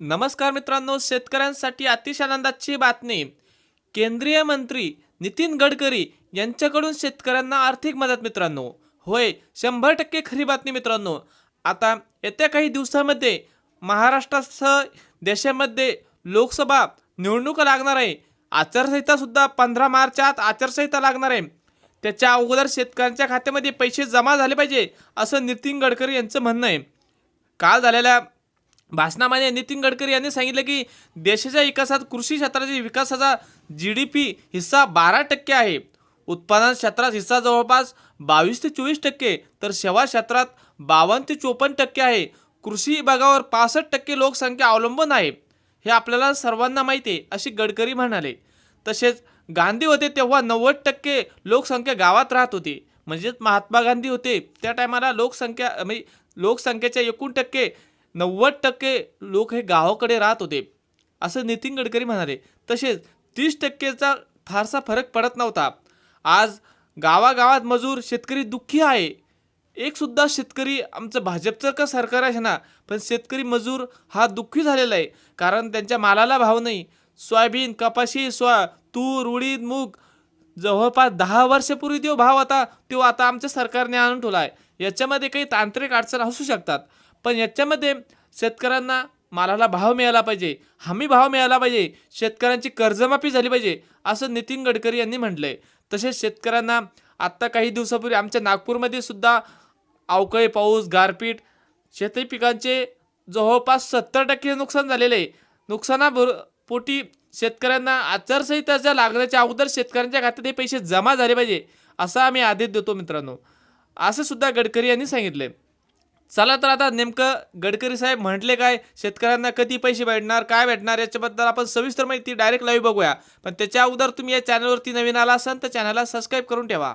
नमस्कार मित्रांनो शेतकऱ्यांसाठी अतिशय आनंदाची बातमी. केंद्रीय मंत्री नितीन गडकरी यांच्याकडून शेतकऱ्यांना आर्थिक मदत मित्रांनो. होय शंभर टक्के खरी बातमी मित्रांनो. आता येत्या काही दिवसामध्ये महाराष्ट्रासह देशामध्ये लोकसभा निवडणूक लागणार आहे. आचारसंहितासुद्धा पंधरा मार्च आत आचारसंहिता लागणार आहे. त्याच्या अगोदर शेतकऱ्यांच्या खात्यामध्ये पैसे जमा झाले पाहिजे असं नितीन गडकरी यांचं म्हणणं आहे. काल झालेल्या भाषणामध्ये नितीन गडकरी यांनी सांगितलं की देशाच्या विकासात कृषी क्षेत्राच्या विकासाचा जी डी पी हिस्सा बारा टक्के आहे. उत्पादन क्षेत्रात हिस्सा जवळपास बावीस ते चोवीस टक्के तर सेवा क्षेत्रात बावन्न ते चोपन्न टक्के आहे. कृषी विभागावर पासष्ट टक्के लोकसंख्या अवलंबून आहे. हे आपल्याला सर्वांना माहिती आहे अशी गडकरी म्हणाले. तसेच गांधी होते तेव्हा नव्वद टक्के लोकसंख्या गावात राहत होती. म्हणजेच महात्मा गांधी होते. त्या टायमाला लोकसंख्या म्हणजे लोकसंख्येच्या एकूण टक्के नव्वद टक्के लोक हे गावाकडे राहत होते. असं नितीन गडकरी म्हणाले. तसेच तीस टक्केचा फारसा फरक पडत नव्हता. आज गावागावात मजूर शेतकरी दुःखी आहे. एकसुद्धा शेतकरी आमचं भाजपचं का सरकार आहे ना पण शेतकरी मजूर हा दुःखी झालेला आहे. कारण त्यांच्या मालाला भाव नाही. सोयाबीन कपाशी सोया तूर उडीद मूग जवळपास दहा वर्षापूर्वी तो भाव होता तो आता आमच्या सरकारने आणून ठेवला आहे. याच्यामध्ये काही तांत्रिक अडचण असू शकतात. पण याच्यामध्ये शेतकऱ्यांना मालाला भाव मिळाला पाहिजे हमी भाव मिळाला पाहिजे शेतकऱ्यांची कर्जमाफी झाली पाहिजे असं नितीन गडकरी यांनी म्हटलंय. तसेच शेतकऱ्यांना आत्ता काही दिवसापूर्वी आमच्या नागपूरमध्ये सुद्धा अवकाळी पाऊस गारपीट शेती पिकांचे जवळपास सत्तर टक्के नुकसान झालेले. आहे नुकसानाभर पोटी शेतकऱ्यांना आचारसंहिताच्या लागण्याच्या अगोदर शेतकऱ्यांच्या खात्यात हे पैसे जमा झाले पाहिजे असा आम्ही आदेश देतो मित्रांनो. असं सुद्धा गडकरी यांनी सांगितले चला तर आता नेमकं गडकरी साहेब म्हटले काय? शेतकऱ्यांना कधी पैसे भेटणार काय भेटणार? याच्याबद्दल आपण सविस्तर माहिती डायरेक्ट लाईव्ह बघूया. पण त्याच्या अगोदर तुम्ही या चॅनलवरती नवीन आला असाल तर चॅनलला सबस्क्राईब करून ठेवा.